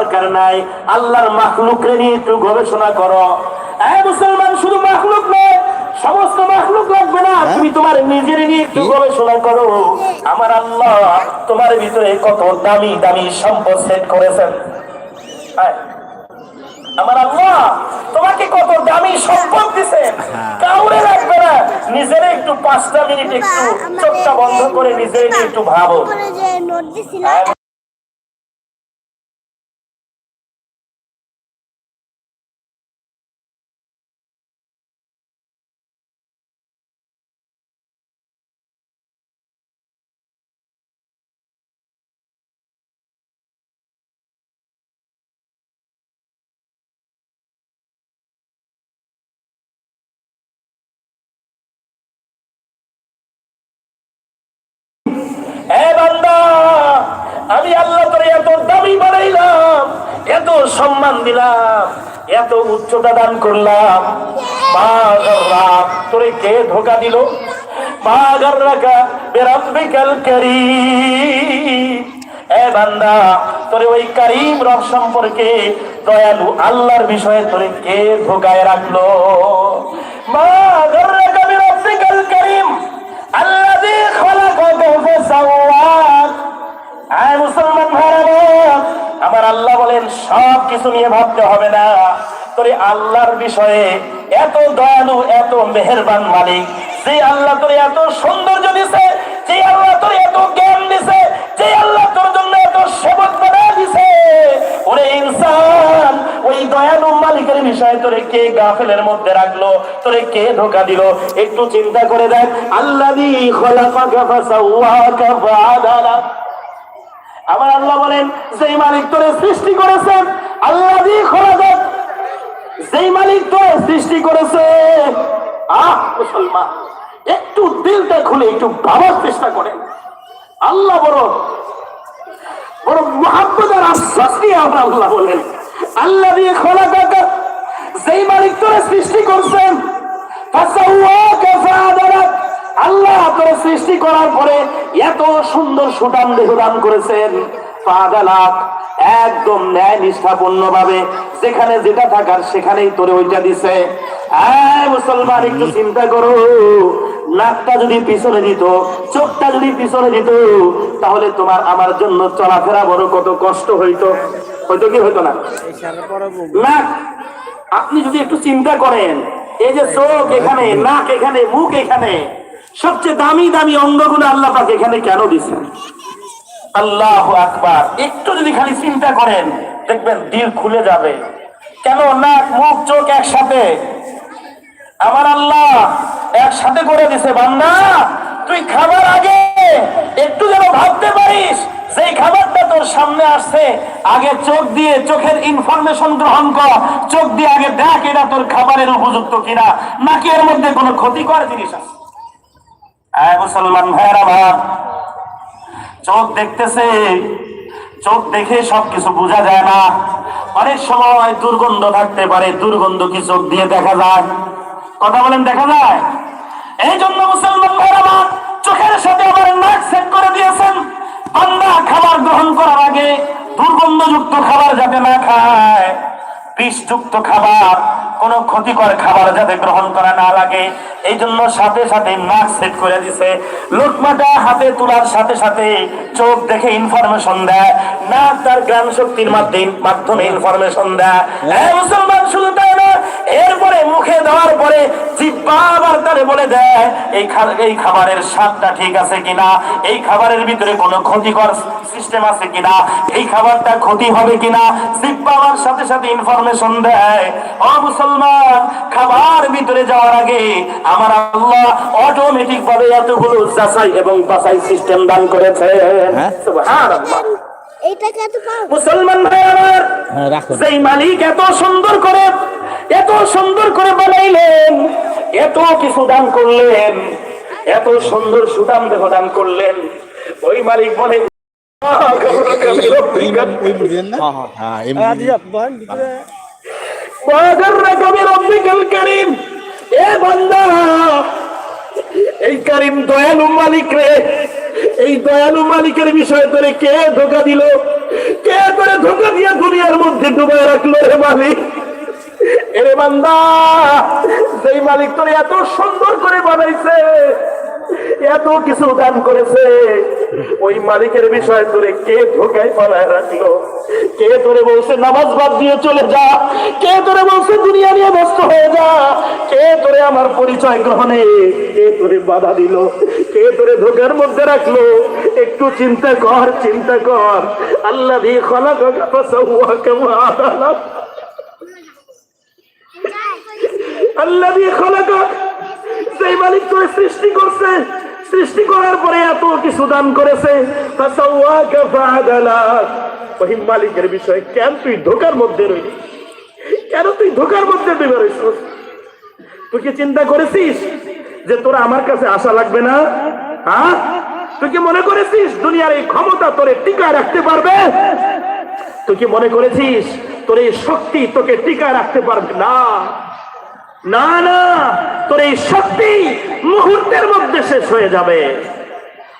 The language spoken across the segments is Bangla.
দরকার নাই আল্লাহর মাখলুকরে নিয়ে একটু গবেষণা করো। হ্যাঁ মুসলমান শুধু মাখলুক নয় সমস্ত মাখলুক লাগবে না। তুমি তোমার নিজের নিয়ে একটু গবেষণা করো। আমার আল্লাহ তোমার ভিতরে কত দামি দামি সম্পদ সেট করেছেন। হ্যাঁ আমার আল্লাহ তোমাকে কত দামি সম্পদ দিছেন কাউরে রাখবে না। নিজের একটু পাঁচটা মিনিট একটু চোখটা বন্ধ করে নিজের একটু ভাবো। আমি আল্লাহ তোরে এত দামি বানাইলাম, এত সম্মান দিলাম, এত উচ্চতা দান করলাম। তোরে কে ধোকা দিল? মা গর্রাকা বেরাব্বিকাল কারীম। এ বান্দা, তোরে ওই কারিম রব সম্পর্কে দয়ালু আল্লাহর বিষয়ে তোরে কে ধোকায় রাখল? মা গর্রাকা বেরাব্বিকাল কারীম। কিছু নিয়ে ভাবতে হবে না। তোরে আল্লাহর বিষয়ে এত দয়ালু, এত মেহেরবান মালিক, যে আল্লাহ তোরে এত সৌন্দর্য দিছে, যে আল্লাহ তোরে এত জ্ঞান দিছে, যে আল্লাহ তোর জন্য এত সেবক বানায় দিছে। ওরে ইনসান, ওই দয়ালু মালিকের বিষয়ে তোরে কে গাফেলের মধ্যে রাখল, তোরে কে ধোকা দিল? একটু চিন্তা করে দেখ। আল্লাহ আমার আল্লাহ বলেন, যেই মালিক তোরে সৃষ্টি করেছেন আল্লাহ যেই মালিক তোরে সৃষ্টি করেছে। আহ, মুসলমান, একটু দিলটা খুলে, একটু ভাবার চেষ্টা করেন। আল্লাহ বড় বড় মহাব্বত আশ্বাস নিয়ে আমরা আল্লাহ বলেন আল্লাহ দিয়ে খোলা কাকা যেই মালিক তোরে সৃষ্টি করছেন আল্লাহ তোরে সৃষ্টি করার পরে এত সুন্দর সুটাম দেহ দান করেছেন ফাদালাক একদম ন্যায় নিষ্ঠাপূর্ণ ভাবে যেখানে যেটা থাকার সেখানেই তোরে ওইটা দিছে। মুসলমান, একটু চিন্তা করো। নাকটা যদি পিছনে দিত, চোখটা যদি পিছনে দিত, তাহলে তোমার আমার জন্য চলাফেরা বড় কত কষ্ট হইতো। হয়তো কি হইতো না? আপনি যদি একটু চিন্তা করেন, এই যে চোখ এখানে, নাক এখানে, মুখ এখানে, সবচেয়ে দামি দামি অঙ্গগুলো আল্লাহ পাক এখানে কেন দিছেন? আল্লাহ আকবার। একটু যদি খালি চিন্তা করেন, দেখবেন দিল খুলে যাবে। কেন নাক, মুখ, চোখ একসাথে? আমার আল্লাহ একসাথে করে দিছে, বান্দা। তুই খাবার আগে একটু যেন ভাবতে পারিস, যেই খাবারটা তোর সামনে আসছে, আগে চোখ দিয়ে চোখের ইনফরমেশন গ্রহণ কর। চোখ দিয়ে আগে দেখ এটা তোর খাবারের উপযুক্ত কিনা, নাকি এর মধ্যে কোনো ক্ষতিকর জিনিস আছে? হ্যাঁ মুসলমান ভাইয়ের, আমার চোখ দেখতেছে। চোখ দেখে সবকিছু বোঝা যায় না। অনেক সময় দুর্গন্ধ থাকতে পারে, দুর্গন্ধ কি চোখ দিয়ে দেখা যায়? কথা বলেন, দেখা যায়? এই জন্য মুসলমান আমার চোখের সাথে আবার নাক সেট করে দিয়েছেন। বান্দা খাবার গ্রহণ করার আগে দুর্গন্ধযুক্ত খাবার যাতে না খায়, বিষযুক্ত খাবার কোন ক্ষতিকর খাবার যাতে গ্রহণ করা না লাগে, এই জন্য সাথে সাথে নাক সেট করে দিছে। লোকমাটা হাতে তোলার সাথে সাথে চোখ দেখে ইনফরমেশন দেয় নাক তার জ্ঞান শক্তির মাধ্যমে মাধ্যমে ইনফরমেশন দেয়। মুসলমান শুধু তাই না, এরপরে মুখে দেওয়ার পরে জিব্বা আবার তারে বলে দেয়, এই এই খাবারের স্বাদটা ঠিক আছে কিনা? এই খাবারের ভিতরে কোনো ক্ষতিকর সিস্টেম আছে কিনা? এই খাবারটা ক্ষতি হবে কিনা? জিব্বা আবার সাথে সাথে ইনফরমেশন দেয়। ও মুসলমান খাবার ভিতরে যাওয়ার আগে আমার আল্লাহ অটোমেটিক ভাবে এতগুলো যাচাই এবং বাছাই সিস্টেম দান করেছে এত মুসলমান ভাই আমার যেই মালিক এত সুন্দর করে এত সুন্দর করে বানাইলেন এত কিছু দান করলেন এত সুন্দর সুদাম দেহ দান করলেন ওই মালিক বলে হ্যাঁ এই কারিম দয়ালু মালিক রে, এই দয়ালু মালিকের বিষয়ে তোরে কে ধোকা দিল? কে করে ধোকা দিয়ে দুনিয়ার মধ্যে ডুবাই রাখল রে মালিক? এরে বান্দা, যেই মালিক তোর এত সুন্দর করে বানাইছে এত কিছু দান করেছে। ওই মালিকের বিষয়ে তোরে কে ধোকায় পালায় রাখল? কে তোরে বলছে, নামাজ বাদ দিয়ে চলে যা। কে তোরে বলছে, দুনিয়া নিয়ে ব্যস্ত হয়ে যা। কে তোরে আমার পরিচয় গ্রহণে কে তোরে বাধা দিল? কে তোরে ধোকার মধ্যে রাখল? একটু চিন্তা কর চিন্তা কর। আল্লাহ দিয়ে খলা আল্লাহ দিয়ে খলাকা সেই মালিক তোরে সৃষ্টি করছে সৃষ্টি করার পরে এত কিছু দান করেছে। মালিকের বিষয়ে কেন তুই ধোকার মধ্যে রইলি? কেন তুই ধোকার মধ্যে ডুবে রইছিস তুই কি চিন্তা করেছিস যে তোরা আমার কাছে আশা লাগবে না? হ্যাঁ? তুই কি মনে করেছিস দুনিয়ার এই ক্ষমতা তোরে টিকা রাখতে পারবে? তুই কি মনে করেছিস তোর এই শক্তি তোকে টিকা রাখতে পারবে না? না না, তোর এই শক্তি মুহূর্তের মধ্যে শেষ হয়ে যাবে।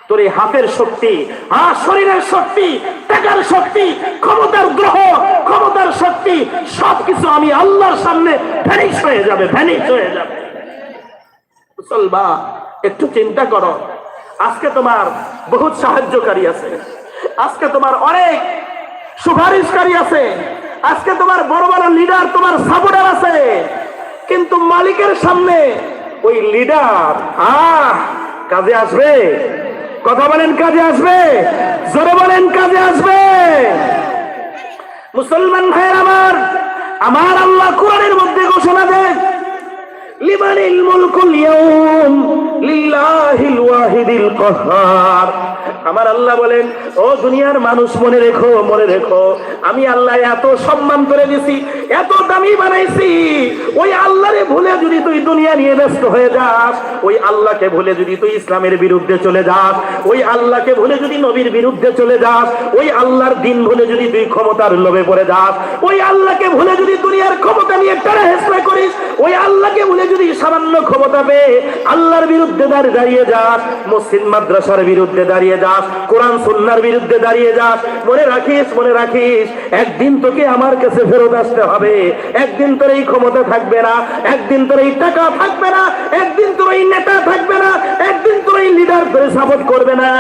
তোর এই হাতের শক্তি হ্যাঁ শরীরের শক্তি টাকার শক্তি, ক্ষমতার গ্রহ, ক্ষমতার শক্তি, সবকিছু আমি আল্লাহর সামনে ভ্যানিশ হয়ে যাবে, ভ্যানিশ হয়ে যাবে। মুসলমান, একটু চিন্তা করো। আজকে তোমার বহুত সাহায্যকারী আছে। আজকে তোমার অনেক সুপারিশকারী আছে। আজকে তোমার বড় বড় লিডার তোমার সাপোর্টার আছে। কিন্তু মালিকের সামনে ওই লিডার, আহ, কাজে আসবে। কথা বলেন, কাজে আসবে। জোরে বলেন, কাজে আসবে। মুসলমান ভাইয়ের আমার আমার আল্লাহ কোরআনের মধ্যে ঘোষণা দেয় লিমানিল মুলকুল ইয়াউম। আমার আল্লাহ বলেন, ও দুনিয়ার মানুষ, মনে রেখো মনে রেখো, আমি আল্লাহ এত সম্মান করে দিছি, এত দামি বানাইছি। ওই আল্লাহরে ভুলে যদি তুই দুনিয়া নিয়ে ব্যস্ত হয়ে যাস, ওই আল্লাহকে ভুলে যদি তুই ইসলামের বিরুদ্ধে চলে যাস, ওই আল্লাহকে ভুলে যদি নবীর বিরুদ্ধে চলে যাস, ওই আল্লাহর দিন ভুলে যদি তুই ক্ষমতার লোভে পড়ে যাস, ওই আল্লাহকে ভুলে যদি দুনিয়ার ক্ষমতা নিয়ে টানা হেসরা করিস, ওই আল্লাহকে ভুলে যদি সামান্য ক্ষমতা পেয়ে আল্লাহর বিরুদ্ধে দাঁড়িয়ে দাঁড়িয়ে যাস, মসজিদ মাদ্রাসার বিরুদ্ধে দাঁড়িয়ে যাস, কোরআন সুন্নার বিরুদ্ধে দাঁড়িয়ে যাস, মনে রাখিস মনে রাখিস, একদিন তোকে আমার কাছে ফেরত আসতে হবে, একদিন তোর এই ক্ষমতা থাকবে না, একদিন তোর এই টাকা থাকবে না, একদিন তোর এই নেতা থাকবে না, একদিন তোর এই লিডার তোরে সাপোর্ট করবে না।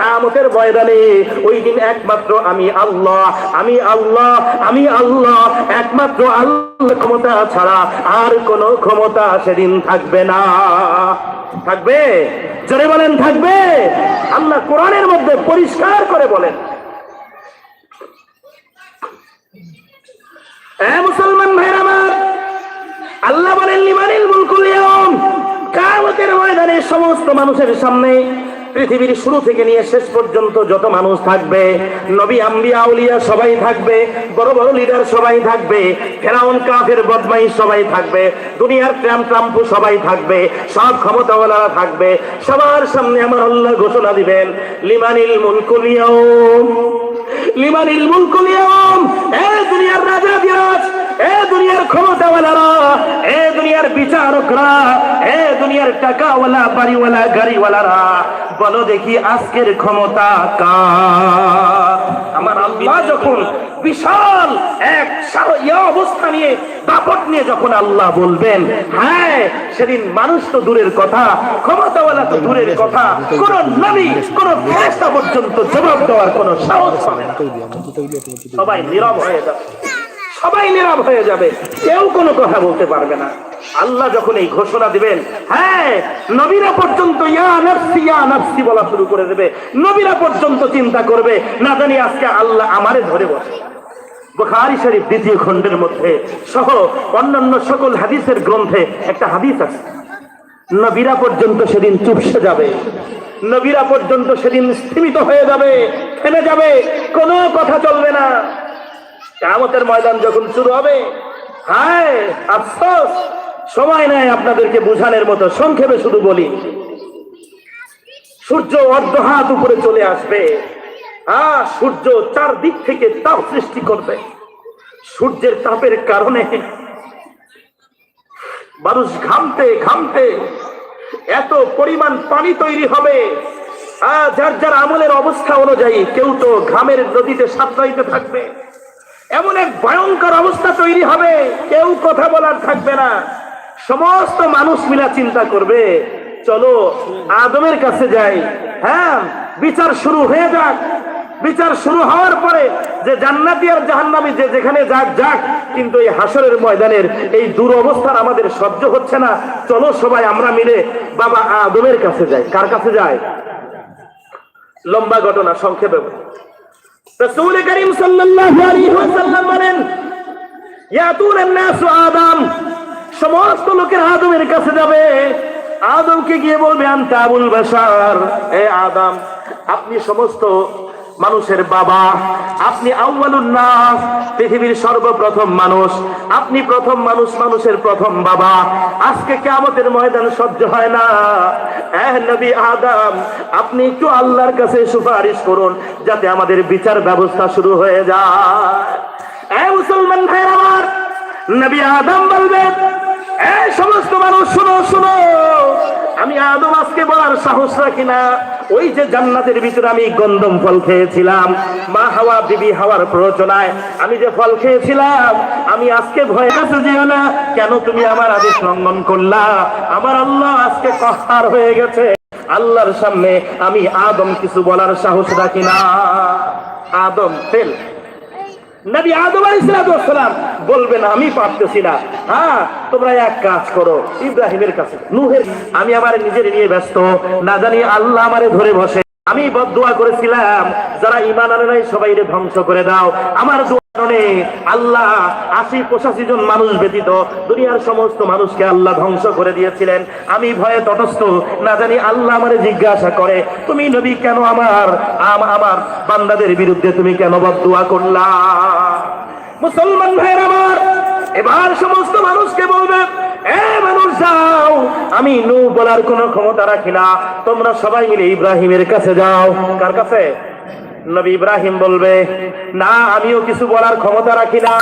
কামতের ময়দানে ওই দিন একমাত্র আমি আল্লাহ আমি আল্লাহ আমি আল্লাহ, একমাত্র আল্লাহ ক্ষমতা ছাড়া আর কোন ক্ষমতা সেদিন থাকবে না। থাকবে? জোরে বলেন, থাকবে? আল্লাহ কোরআনের মধ্যে পরিষ্কার করে বলেন। মুসলমান ভাইরা আমার, আল্লাহ বলেন লিমানিল মুলকুল ইয়াউম, কিয়ামতের ময়দানে সমস্ত মানুষের সামনে পৃথিবীর শুরু থেকে নিয়ে শেষ পর্যন্ত যত মানুষ থাকবে, নবী আম্বিয়া আউলিয়া সবাই থাকবে, বড় বড় লিডার সবাই থাকবে, ফেরাউন, কাফের বদমাই সবাই থাকবে, দুনিয়ার ট্রাম ট্রাম্পু সবাই থাকবে, সব ক্ষমতাওয়ালারা থাকবে। সবার সামনে আমার আল্লাহ ঘোষণা দিবেন, লিমানিল মুলকুল লিমানিল মুলকুল এ দুনিয়ার রাজা বিরাজ, এ দুনিয়ার ক্ষমতাওয়ালারা, এ দুনিয়ার বিচারকরা, এ দুনিয়ার টাকাওয়ালা, বাড়িওয়ালা, গাড়িওয়ালারা। বলো দেখি আজকের ক্ষমতা কার? আমার আল্লাহ যখন বিশাল এক অবস্থা নিয়ে দাপট নিয়ে যখন আল্লাহ বলবেন হ্যাঁ সেদিন মানুষ তো দূরের কথা, ক্ষমতাওয়ালা তো দূরের কথা, কোন নবী কোন ফেরেশতা পর্যন্ত জবাব দেওয়ার কোন সাহস পাবে না। সবাই নীরব হয়ে যাবে সবাই নীরব হয়ে যাবে। কেউ কোনো কথা বলতে পারবে না। আল্লাহ যখন এই ঘোষণা দিবেন হ্যাঁ নবীরা পর্যন্ত বলা শুরু করে দেবে। নবীরা পর্যন্ত চিন্তা করবে, না জানি আজকে আল্লাহ আমারে ধরে বসে। বুখারী শরীফ দ্বিতীয় খণ্ডের মধ্যে সহ অন্যান্য সকল হাদিসের গ্রন্থে একটা হাদিস আছে। নবীরা পর্যন্ত সেদিন চুপসে যাবে। নবীরা পর্যন্ত সেদিন স্থিমিত হয়ে যাবে, থেমে যাবে। কোনো কথা চলবে না। কামতের ময়দান যখন শুরু হবে, হায় আফসোস, সময় নাই আপনাদেরকে বুঝানোর মতো, সংক্ষেপে শুধু বলি, সূর্য অর্ধ হাত উপরে চলে আসবে হ্যাঁ সূর্য চারদিক থেকে তাপ সৃষ্টি করবে। সূর্যের তাপের কারণে মানুষ ঘামতে ঘামতে এত পরিমাণ পানি তৈরি হবে যার যার আমলের অবস্থা অনুযায়ী কেউ তো ঘামের নদীতে সাঁতরাইতে থাকবে। এমন এক ভয়ঙ্কর অবস্থা তৈরি হবে, কেউ কথা বলার থাকবে না। সমস্ত মানুষ মিলা চিন্তা করবে, চলো আদমের কাছে যাই। হ্যাঁ বিচার শুরু হয়ে যাক। বিচার শুরু হওয়ার পরে যে জান্নাতি আর জাহান্নামী যে যেখানে যাক যাক, কিন্তু এই হাসরের ময়দানের এই দুরবস্থার আমাদের সহ্য হচ্ছে না। চলো সবাই আমরা মিলে বাবা আদমের কাছে যাই। কার কাছে যায় লম্বা ঘটনা, সংক্ষেপে। রসুল করিম সাল্লাল্লাহু আলাইহি ওয়াসাল্লাম বলেন ইয়াতুনান নাসু আদম। সমস্ত লোকের আদমের কাছে যাবে। আদমকে গিয়ে বলবে, আনতা আবুল বাশার। এ আদম, আপনি সমস্ত মানুষের বাবা। আপনি আউয়ালুন নাস, পৃথিবীর সর্বপ্রথম মানুষ। আপনি প্রথম মানুষ, মানুষের প্রথম বাবা। আজকে কিয়ামতের ময়দান সহ্য হয় না। নবী আদম, আপনি একটু আল্লাহর কাছে সুপারিশ করুন, যাতে আমাদের বিচার ব্যবস্থা শুরু হয়ে যায়। মুসলমান ভাইয়ের আমার, নবী আদম বলবেন, এ সমস্ত মানুষ, শুনো শুনো। আমি আদম আজকে বলার সাহস রাখি না। ওই যে জান্নাতের ভিতরে আমি গন্ধম ফল খেয়েছিলাম। মা হাওয়া, বিবি হাওয়ার প্ররোচনায় আমি যে ফল খেয়েছিলাম, আমি আজকে ভয় কাছে যেও না। কেন তুমি আমার আদেশ লঙ্ঘন করলা? আমার আল্লাহ আজকে কহার হয়ে গেছে। আল্লাহর সামনে আমি আদম কিছু বলার সাহস রাখি না। আদম, ফেল। নবী আদম আলাইসালাম বলবেন, আমি পারতেছি না। হ্যাঁ তোমরা এক কাজ করো, ইব্রাহিমের কাছে। নুহের, আমি আমার নিজের নিয়ে ব্যস্ত, না জানি আল্লাহ আমারে ধরে বসে। আমি বদদোয়া করেছিলাম, যারা ইমান আনে নাই সবাই ধ্বংস করে দাও। আমার কারণে আল্লাহ আশি পঁচাশি জন মানুষ ব্যতীত দুনিয়ার সমস্ত মানুষকে আল্লাহ ধ্বংস করে দিয়েছিলেন। আমি ভয়ে তটস্থ, না জানি আল্লাহ আমারে জিজ্ঞাসা করে, তুমি নবী কেন আমার, আম- আমার বান্দাদের বিরুদ্ধে তুমি কেন বদদোয়া করলা? মুসলমান ভাইয়ের আমার, এবার সমস্ত মানুষকে বলবে এ মানুষ যাও। আমি নু বলার কোনো ক্ষমতা রাখি না। তোমরা সবাই মিলে ইব্রাহিমের কাছে যাও। কার কাছে? নবী ইব্রাহিম বলবে, না, আমিও কিছু বলার ক্ষমতা রাখি না।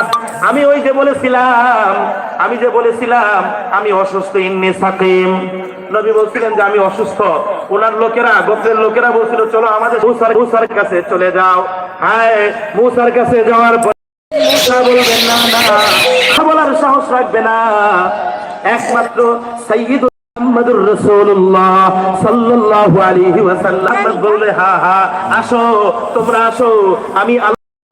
আমি ওই যে বলেছিলাম, আমি যে বলেছিলাম, আমি অসুস্থ ইন্নি সাকিম। নবী বলছিলেন যে, আমি অসুস্থ। ওনার লোকেরা, গোত্রের লোকেরা বলছিল, চলো আমাদের মুসার কাছে চলে যাও। হ্যাঁ মুসার কাছে যাওয়ার পর বলবেন না না। বলার সাহস রাখবে না। একমাত্র সৈয়দ মুহাম্মদুর রাসূলুল্লাহ সাল্লাল্লাহু আলাইহি ওয়াসাল্লাম। বললে হা হা আসো তোমরা আসো আমি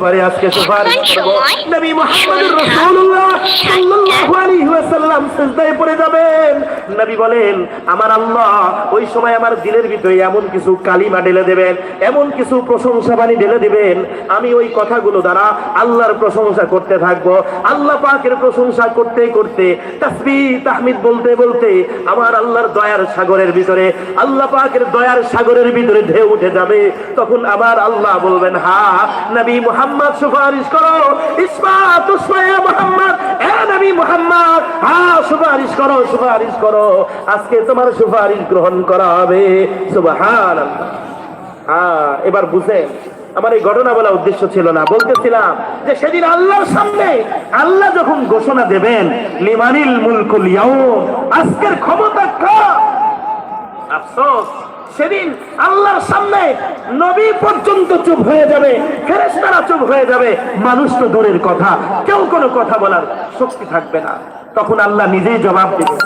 পরে আজকে সুপারিশ করব নবী মুহাম্মদুর রাসূলুল্লাহ সাল্লাল্লাহু আলাইহি ওয়াসাল্লাম সিজদায় পড়ে যাবেন। নবী বলেন আমার আল্লাহ ওই সময় আমার দিলের ভিতরে এমন কিছু কালিমা ঢেলে দেবেন এমন কিছু প্রশংসা বাণী ঢেলে দিবেন আমি ওই কথাগুলো দ্বারা আল্লাহর প্রশংসা করতে থাকব। আল্লাহ পাকের প্রশংসা করতে করতে তাসবিহ তাহমিদ বলতে বলতে আমার আল্লাহর দয়ার সাগরের ভিতরে আল্লাহ পাকের দয়ার সাগরের ভিতরে ঢেউ উঠে যাবে। তখন আমার আল্লাহ বলবেন হা নবী মুহাম্মদ সুপারিশ করো। ইসমাত মুহাম্মদ মুহাম্মদ হা সুপারিশ করো সুপারিশ করো। আজকে তোমার সুপারিশ গ্রহণ করা হবে। হ্যাঁ এবার বুঝেন, আমার এই ঘটনা বলা উদ্দেশ্য ছিল না। বলতেছিলাম যে সেদিন আল্লাহর সামনে আল্লাহ যখন ঘোষণা দেবেন, লিমানিল মুলকুল ইয়াউম, আজকের ক্ষমতা কার? আফসোস। সেদিন আল্লাহর সামনে নবী পর্যন্ত চুপ হয়ে যাবে, ফেরেশতারা চুপ হয়ে যাবে। মানুষ তো দূরের কথা, কেউ কোনো কথা বলার শক্তি থাকবে না। তখন আল্লাহ নিজেই জবাব দেবে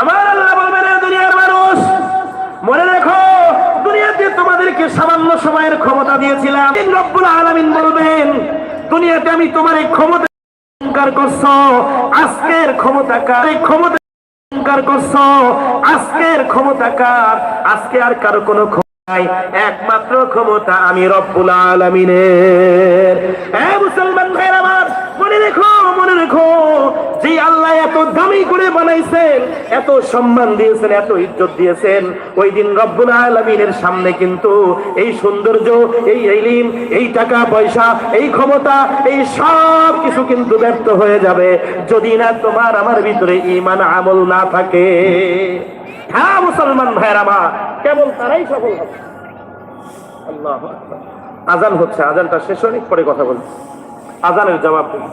আমার আল্লাহ বলবেন দুনিয়ার মানুষ, মনে রেখো, দুনিয়াতে তোমাদেরকে সামান্য সময়ের ক্ষমতা দিয়েছিলাম। রব্বুল আলামিন বলবেন, দুনিয়াতে আমি তোমার এই ক্ষমতা অহংকার করছ, আজকের ক্ষমতা কার? ক্ষমতা অহংকার করছ, আজকের ক্ষমতা কার? আজকে আর কারও কোনো একমাত্র ক্ষমতা আমি রব্বুল আলামিনের। মুসলমান ভাইয়ের আমার, মনে রেখো মনে রেখো। এত দামি করে বানাইছেন, এত সম্মান দিয়েছেন, এত ইজ্জত দিয়েছেন। ওই দিন রব্বুল আলামিনের সামনে কিন্তু এই সৌন্দর্য, এই এলিম, এই টাকা পয়সা, এই ক্ষমতা, এই সব কিছু কিন্তু ব্যর্থ হয়ে যাবে। যদি না তোমার, আমার ভিতরে ইমান আমল না থাকে। হ্যাঁ মুসলমান ভাইয়ের আমার কেবল তারাই সফল হবে। আজান হচ্ছে আজানটা শেষ হয়নি পরে কথা বলছি আজানের জবাব দিন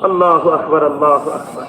আল্লাহ আকবর আল্লাহ আকবর